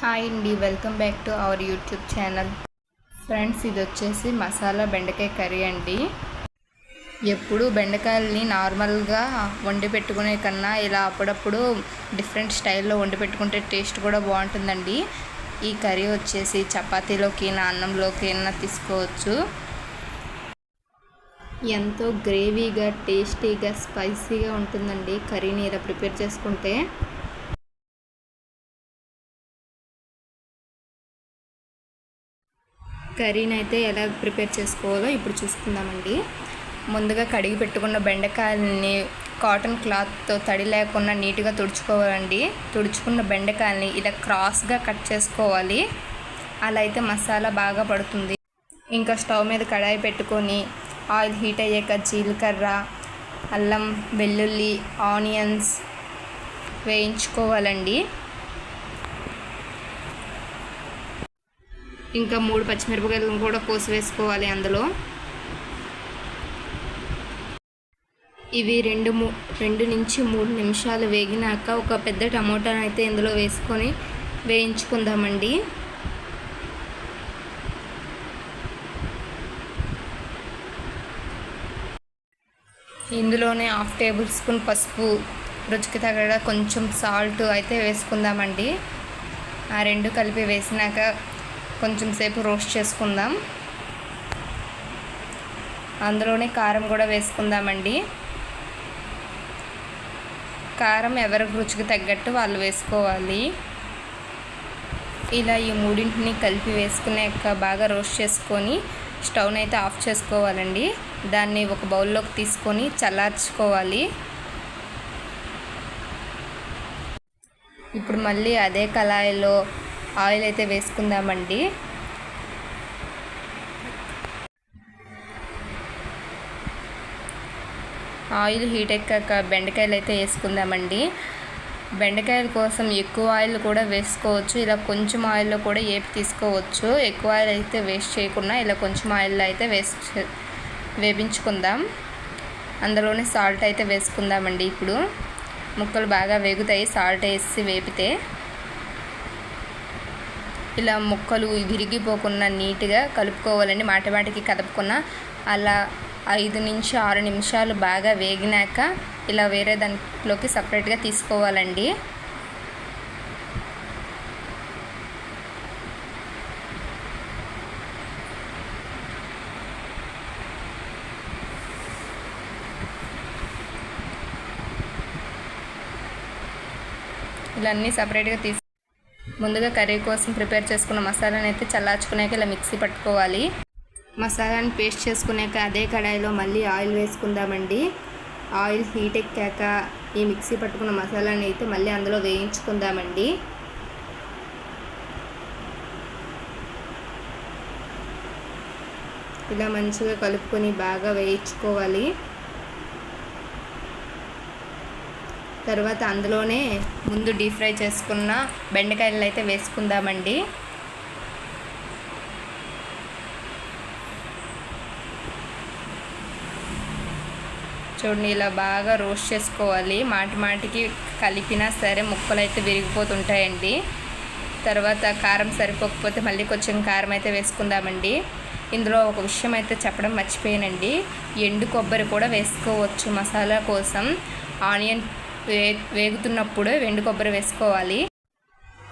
Hi అండి welcome back to our YouTube channel friends ఇది వచ్చేసి మసాలా బెండకాయ కర్రీ అండి. ఎప్పుడు బెండకాయలని నార్మల్గా వండి పెట్టుకునే కన్నా ఇలా అప్పుడప్పుడు డిఫరెంట్ స్టైల్లో వండి పెట్టుకుంటే టేస్ట్ కూడా బాగుంటుందండి. ఈ కర్రీ వచ్చేసి చపాతీలోకి అన్నంలోకి అయినా తీసుకోవచ్చు. ఎంతో గ్రేవీగా టేస్టీగా స్పైసీగా ఉంటుందండి కర్రీని ఇలా ప్రిపేర్ చేసుకుంటే. కర్రీని అయితే ఎలా ప్రిపేర్ చేసుకోవాలో ఇప్పుడు చూసుకుందామండి. ముందుగా కడిగి పెట్టుకున్న బెండకాయలని కాటన్ క్లాత్తో తడి లేకుండా నీట్గా తుడుచుకోవాలండి. తుడుచుకున్న బెండకాయలని ఇలా క్రాస్గా కట్ చేసుకోవాలి. అలా అయితే మసాలా బాగా పడుతుంది. ఇంకా స్టవ్ మీద కడాయి పెట్టుకొని ఆయిల్ హీట్ అయ్యాక జీలకర్ర అల్లం వెల్లుల్లి ఆనియన్స్ వేయించుకోవాలండి. ఇంకా మూడు పచ్చిమిరపకాయలు కూడా కోసి వేసుకోవాలి అందులో. ఇవి రెండు మూ రెండు నుంచి మూడు నిమిషాలు వేగినాక ఒక పెద్ద టమోటాను అయితే ఇందులో వేసుకొని వేయించుకుందామండి. ఇందులోనే హాఫ్ టేబుల్ స్పూన్ పసుపు రుచికి తగ్గ కొంచెం సాల్ట్ అయితే వేసుకుందామండి. ఆ రెండు కలిపి వేసినాక కొంచెం సేపు రోస్ట్ చేసుకుందాం. అందులోనే కారం కూడా వేసుకుందామండి. కారం ఎవరి రుచికి తగ్గట్టు వాళ్ళు వేసుకోవాలి. ఇలా ఈ మూడింటిని కలిపి వేసుకున్నాక బాగా రోస్ట్ చేసుకొని స్టవ్ని అయితే ఆఫ్ చేసుకోవాలండి. దాన్ని ఒక బౌల్లోకి తీసుకొని చల్లార్చుకోవాలి. ఇప్పుడు మళ్ళీ అదే కళాయిలో ఆయిల్ అయితే వేసుకుందామండి. ఆయిల్ హీట్ ఎక్కాక బెండకాయలు అయితే వేసుకుందామండి. బెండకాయల కోసం ఎక్కువ ఆయిల్ కూడా వేసుకోవచ్చు. ఇలా కొంచెం ఆయిల్లో కూడా ఏపి తీసుకోవచ్చు. ఎక్కువ ఆయిల్ అయితే వేస్ట్ చేయకుండా ఇలా కొంచెం ఆయిల్లో అయితే వేస్ట్ వేపించుకుందాం. అందులోనే సాల్ట్ అయితే వేసుకుందామండి ఇప్పుడు. ముక్కలు బాగా వేగుతాయి. సాల్ట్ వేసి వేపితే ఇలా ముక్కలు విరిగిపోకుండా నీట్గా కలుపుకోవాలండి. మాటమాటికి కదుపుకున్న అలా ఐదు నుంచి ఆరు నిమిషాలు బాగా వేగినాక ఇలా వేరే దాంట్లోకి సపరేట్గా తీసుకోవాలండి. ఇలా అన్నీ సపరేట్గా తీసు ముందుగా కర్రీ కోసం ప్రిపేర్ చేసుకున్న మసాలాని అయితే చల్లార్చుకునేక ఇలా మిక్సీ పట్టుకోవాలి. మసాలాని పేస్ట్ చేసుకున్నాక అదే కడాయిలో మళ్ళీ ఆయిల్ వేసుకుందామండి. ఆయిల్ హీట్ ఎక్కాక ఈ మిక్సీ పట్టుకున్న మసాలాని అయితే మళ్ళీ అందులో వేయించుకుందామండి. ఇలా మంచిగా కలుపుకొని బాగా వేయించుకోవాలి. తర్వాత అందులోనే ముందు డీప్ ఫ్రై చేసుకున్న బెండకాయలు అయితే వేసుకుందామండి. చూడండి ఇలా బాగా రోస్ట్ చేసుకోవాలి. మాటి మాటికి కలిపినా సరే ముక్కలు అయితే విరిగిపోతుంటాయండి. తర్వాత కారం సరిపోకపోతే మళ్ళీ కొంచెం కారం అయితే వేసుకుందామండి. ఇందులో ఒక విషయం అయితే చెప్పడం మర్చిపోయానండి. ఎండు కొబ్బరి కూడా వేసుకోవచ్చు మసాలా కోసం. ఆనియన్ వే వేగుతున్నప్పుడు వెండు కొబ్బరి వేసుకోవాలి.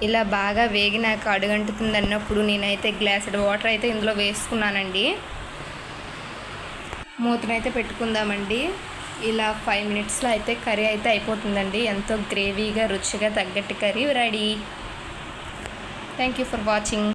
ఇలా బాగా వేగినాక అడుగంటుతుంది అన్నప్పుడు నేనైతే గ్లాసెడ్ వాటర్ అయితే ఇందులో వేసుకున్నానండి. మూతనైతే పెట్టుకుందామండి. ఇలా ఫైవ్ మినిట్స్లో అయితే కర్రీ అయితే అయిపోతుందండి. ఎంతో గ్రేవీగా రుచిగా తగ్గట్టు curry ready. Thank you for watching